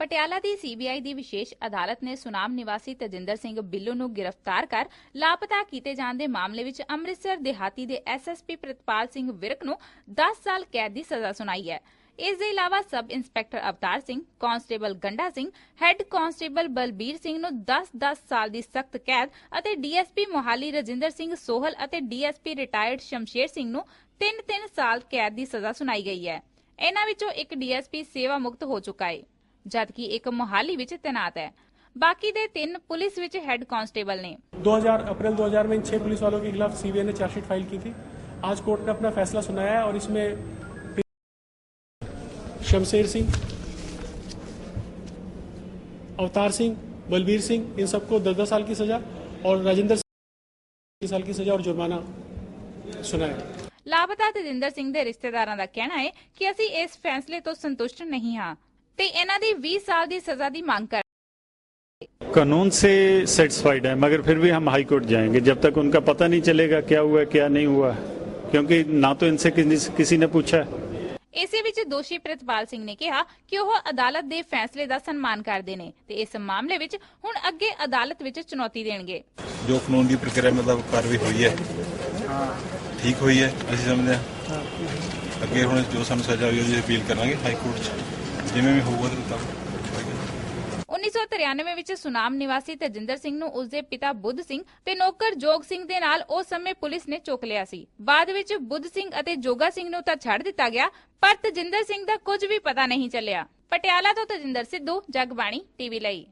ਪਟਿਆਲਾ ਦੀ CBI ਦੀ ਵਿਸ਼ੇਸ਼ ਅਦਾਲਤ ਨੇ ਸੁਨਾਮ ਨਿਵਾਸੀ ਤਜਿੰਦਰ ਸਿੰਘ ਬਿੱਲੂ ਨੂੰ ਗ੍ਰਿਫਤਾਰ ਕਰ ਲਾਪਤਾ ਕੀਤੇ ਜਾਣ ਦੇ ਮਾਮਲੇ ਵਿੱਚ ਅੰਮ੍ਰਿਤਸਰ ਦਿਹਾਤੀ ਦੇ ਐਸਐਸਪੀ ਪ੍ਰਤਪਾਲ ਸਿੰਘ ਵਿਰਕ ਨੂੰ 10 ਸਾਲ ਕੈਦ ਦੀ ਸਜ਼ਾ ਸੁਣਾਈ ਹੈ। ਇਸ ਦੇ ਇਲਾਵਾ sub inspector Avtar Singh constable Ganda Singh head constable Balbir Singh ਨੂੰ 10-10 ਸਾਲ ਦੀ ਸਖਤ ਕੈਦ ਅਤੇ ਡੀਐਸਪੀ ਮੋਹਾਲੀ ਰਜਿੰਦਰ ਸਿੰਘ ਸੋਹਲ ਅਤੇ ਡੀਐਸਪੀ ਰਿਟਾਇਰਡ ਸ਼ਮਸ਼ੇਰ ਸਿੰਘ ਨੂੰ 3-3 ਸਾਲ ਕੈਦ ਦੀ ਸਜ਼ਾ ਸੁਣਾਈ ਗਈ ਹੈ ਇਹਨਾਂ ਵਿੱਚੋਂ ਇੱਕ ਡੀਐਸਪੀ ਸੇਵਾ ਮੁਕਤ ਹੋ ਚੁੱਕਾ ਹੈ ਜਦਕਿ ਇੱਕ ਮੋਹਾਲੀ ਵਿੱਚ ਤੈਨਾਤ ਹੈ ਬਾਕੀ ਦੇ ਤਿੰਨ ਪੁਲਿਸ ਵਿੱਚ ਹੈੱਡ ਕਾਂਸਟੇਬਲ ਨੇ 2000 अप्रैल 2000 में इन छह पुलिस वालों के खिलाफ सीबीआई ने चार्जशीट फाइल की थी आज कोर्ट ने अपना फैसला सुनाया है और इसमें शमशेर सिंह अवतार सिंह बलबीर सिंह इन सबको दस दस साल की सजा और राजेंद्र सिंह साल की सजा और जुर्माना सुनाया ਲਾਪਤਾ ਤਜਿੰਦਰ ਸਿੰਘ ਦੇ ਰਿਸ਼ਤੇਦਾਰਾਂ ਦਾ ਕਹਿਣਾ ਹੈ ਕਿ ਅਸੀਂ ਇਸ ਫੈਸਲੇ ਤੋਂ ਸੰਤੁਸ਼ਟ ਨਹੀਂ ਹਾਂ ਤੇ ਇਹਨਾਂ ਦੀ 20 ਸਾਲ ਦੀ ਸਜ਼ਾ ਦੀ ਮੰਗ ਕਰ कानून से सेटिस्फाइड है मगर फिर भी हम हाई कोर्ट जाएंगे जब तक उनका पता नहीं चलेगा क्या हुआ क्या नहीं हुआ क्योंकि ना तो इनसे किसी किसी ने पूछा है ਇਸੇ ਵਿੱਚ ਦੋਸ਼ੀ ਪ੍ਰਿਤਪਾਲ ਸਿੰਘ ਨੇ ਕਿਹਾ ਕਿ ਉਹ ਅਦਾਲਤ ਦੇ ਫੈਸਲੇ ਦਾ ਸਨਮਾਨ ਕਰਦੇ ਨੇ ਤੇ ਇਸ ਮਾਮਲੇ ਵਿੱਚ ਹੁਣ ਅੱਗੇ ਅਦਾਲਤ ਵਿੱਚ ਚੁਣੌਤੀ ਦੇਣਗੇ। ਜੋ ਕਾਨੂੰਨ ਦੀ ਪ੍ਰਕਿਰਿਆ ਮੁਤਾਬਕ ਕਾਰਵਾਈ ਹੋਈ ਹੈ, ਠੀਕ ਹੋਈ ਹੈ ਅਸੀਂ ਸਮਝਦੇ ਹਾਂ? ਅੱਗੇ ਹੁਣ ਜੋ ਸਾਨੂੰ ਸਜ਼ਾ ਹੋਈ ਉਹਦੀ ਅਪੀਲ ਕਰਾਂਗੇ ਹਾਈ ਕੋਰਟ 'ਚ। ਜਿਵੇਂ ਵੀ ਹੋਊਗਾ ਉਹਦੇ 1993 ਵਿੱਚ ਸੁਨਾਮ ਨਿਵਾਸੀ ਤਜਿੰਦਰ ਸਿੰਘ ਨੂੰ ਉਸਦੇ ਪਿਤਾ ਬੁੱਧ ਸਿੰਘ ਤੇ ਨੌਕਰ ਜੋਗ ਸਿੰਘ ਦੇ ਨਾਲ ਉਸ ਸਮੇਂ ਪੁਲਿਸ ਨੇ ਚੁੱਕ ਲਿਆ ਸੀ। ਬਾਅਦ ਵਿੱਚ ਬੁੱਧ ਸਿੰਘ ਅਤੇ ਜੋਗਾ ਸਿੰਘ ਨੂੰ ਤਾਂ ਛੱਡ ਦਿੱਤਾ ਗਿਆ, ਪਰ ਤਜਿੰਦਰ ਸਿੰਘ ਦਾ ਕੁਝ ਵੀ ਪਤਾ ਨਹੀਂ ਚੱਲਿਆ। ਪਟਿਆਲਾ ਤੋਂ ਤਜਿੰਦਰ ਸਿੱਧੂ, ਜਗਬਾਣੀ, ਟੀਵੀ ਲਈ।